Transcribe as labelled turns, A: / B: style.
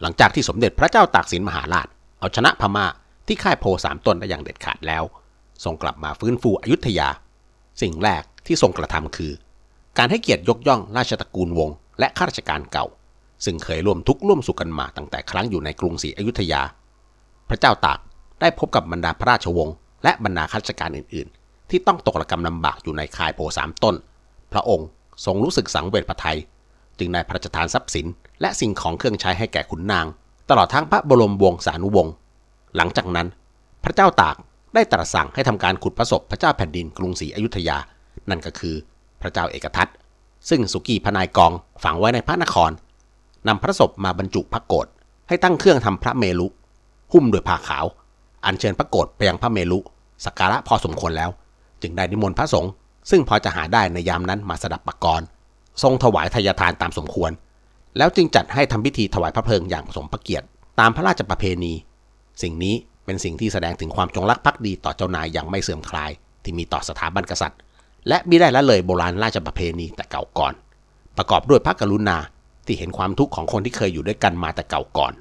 A: หลังจากที่สมเด็จพระเจ้าตากสินมหาราช เอาชนะพม่าที่ค่ายโพสามตนได้อย่างเด็ดขาดแล้วทรงกลับมาฟื้นฟูอยุธยา สิ่งแรกที่ทรงกระทำคือ การให้เกียรติยกย่องราชตระกูลวงศ์และข้าราชการเก่า ซึ่งเคยร่วมทุกข์ร่วมสุขกันมาตั้งแต่ครั้งอยู่ในกรุงศรีอยุธยา พระเจ้าตากได้พบกับบรรดาพระราชวงศ์และบรรดาข้าราชการอื่น ๆ ที่ต้องตกระกำลำบากอยู่ในค่ายโพสามต้น พระองค์ทรงรู้สึกสังเวชพระทัยจึงได้พระราชทานทรัพย์สิน และสิ่งของเครื่องใช้ให้แก่ขุนนาง ตลอดทั้งพระบรมวงศานุวงศ์หลังจากนั้น พระเจ้าตากได้ตรัสสั่งให้ทำการขุดพระศพพระเจ้าแผ่นดินกรุงศรีอยุธยา นั่นก็คือพระเจ้าเอกทัตซึ่งสุกี้พนายกองฝังไว้ในพระนครนำพระศพมาบรรจุพระโกศให้ตั้งเครื่องทำพระเมลุ หุ้มด้วยผ้าขาว อัญเชิญพระโกศไปยังพระเมลุสักการะพอสมควรแล้ว จึงได้นิมนต์พระสงฆ์ซึ่งพอจะหาได้ในยามนั้นมาสดับปกรณ์ทรงถวายทายทานตามสมควร แล้วจึงจัดให้ทำพิธีถวายพระเพลิงอย่างสมพระเกียรติ ตามพระราชประเพณี สิ่งนี้เป็นสิ่งที่แสดงถึงความจงรักภักดีต่อเจ้านายอย่างไม่เสื่อมคลาย ที่มีต่อสถาบันกษัตริย์ และมิได้ละเลยโบราณราชประเพณีแต่เก่าก่อน ประกอบด้วยพระกรุณาที่เห็นความทุกข์ของคนที่เคยอยู่ด้วยกันมาแต่เก่าก่อน